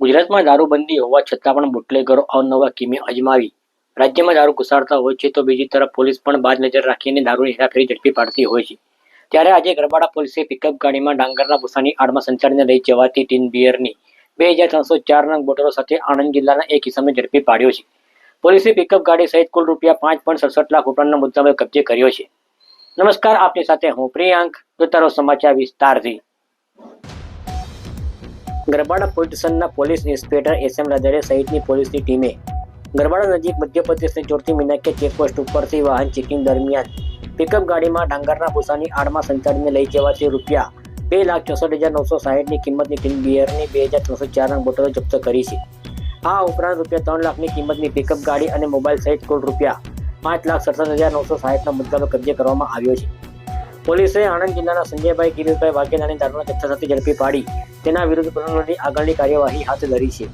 ગુજરાતમાં દારૂબંધી હોવા છતાં પણ બુટલેગરો અવનવા કિમે અજમાવી. રાજ્યમાં દારૂ ઘુસાડતા હોય છે તો બીજી તરફ પોલીસ પણ બાદ નજર રાખીને દારૂની હેરાફેરી ઝડપી પાડતી હોય છે. ત્યારે આજે ગરબાડા પોલીસે પિકઅપ ગાડીમાં ડાંગરના ભૂસાની આડમાં સંચારીને લઈ જવાતી ટીન બિયરની બે હજાર ત્રણસો ચાર નંગ બોટલો સાથે આણંદ જિલ્લાના એક કિસ્સાને ઝડપી પાડ્યો છે. પોલીસે પિકઅપ ગાડી સહિત કુલ રૂપિયા પાંચ પોઈન્ટ સડસઠ લાખ ઉપરાંતના મુદ્દામાલ કબજે કર્યો છે. નમસ્કાર, આપની સાથે હું પ્રિયાંક જોતા રહો સમાચાર વિસ્તારથી. Garbada police police inspector S M Radadiya સહિતની પોલીસની ટીમે ગરબાડા નજીક મધ્યપ્રદેશની જોડતી મીનાકે ચેકપોસ્ટ ઉપરથી વાહન ચેકિંગ દરમિયાન પિકઅપ ગાડીમાં ડાંગરના ભૂસાની આડમાં સંચાડીને લઈ જવાથી રૂપિયા બે લાખ ચોસઠ હજાર નવસો સાહીઠની કિંમતની કિંમત બિયરની બે હજાર ત્રણસો ચાર બોટલો જપ્ત કરી છે. આ ઉપરાંત રૂપિયા ત્રણ લાખની કિંમતની પિકઅપ ગાડી અને મોબાઈલ સહિત કુલ રૂપિયા પાંચ લાખ સડસઠ હજાર નવસો સાહીઠના મુદ્દાનો કબજે કરવામાં આવ્યો છે. પોલીસે આણંદ જિલ્લાના સંજયભાઈ કિરીટભાઈ વાઘેલાની દારૂના જથ્થા સાથે ઝડપી પાડી. તેના વિરુદ્ધ પ્રકરણની આગળની કાર્યવાહી હાથ ધરી છે.